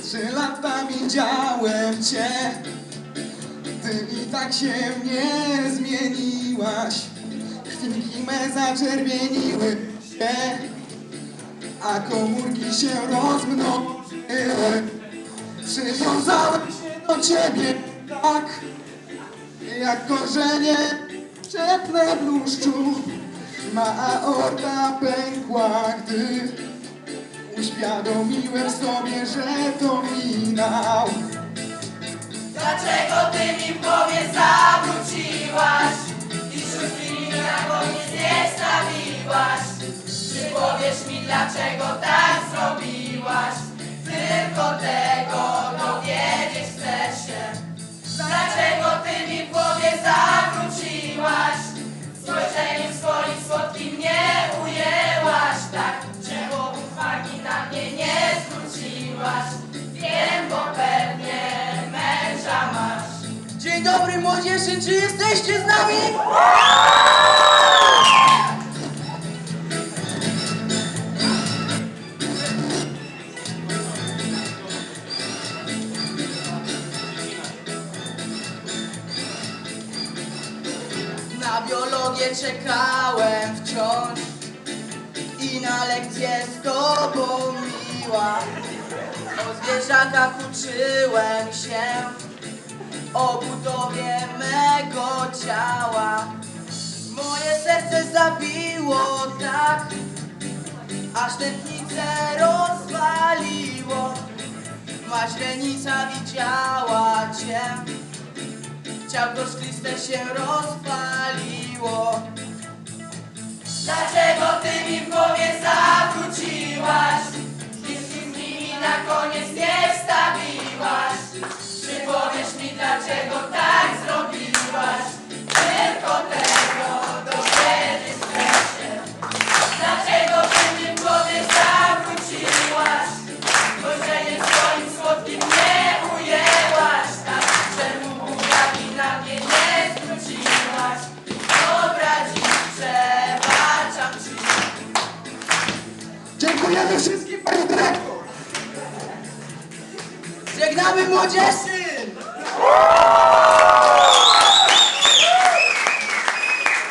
Trzy lata widziałem cię. Ty i tak się nie zmieniłaś. Krwinki me zaczerwieniły się A komórki się rozmnożyły. Przywiązałem się do ciebie tak Jak korzenie przetnę bluszczu Ma aorta gdy Uświadomiłem sobie, że to finał Dlaczego ty mi w głowie zawróciłaś? I szóstki na koniec nie stawiłaś. Czy powiesz mi dlaczego tak Dobry młodzieży, czy jesteście z nami? Na biologię czekałem wciąż i na lekcję z tobą miła. O zwierzakach uczyłem się o budowie mego ciała. Moje serce zabiło tak, aż tętnicę rozwaliło. Maźrenica widziała cię, ciałko szkliste się rozpaliło. Dlaczego ty mi w głowie zawróciłaś? I z nimi na koniec nie dlaczego tak zrobiłaś? Tylko tego dowiedzieć chcę się Dlaczego ty mi w głowie zawróciłaś? Spojrzeniem swoim słodkim nie ujęłaś Tak, czemu uwagi na mnie nie zwróciłaś? Dobra, dziś przebaczam ci Dziękujemy wszystkim, pani dyrektor! Żegnamy młodzieży! Uh!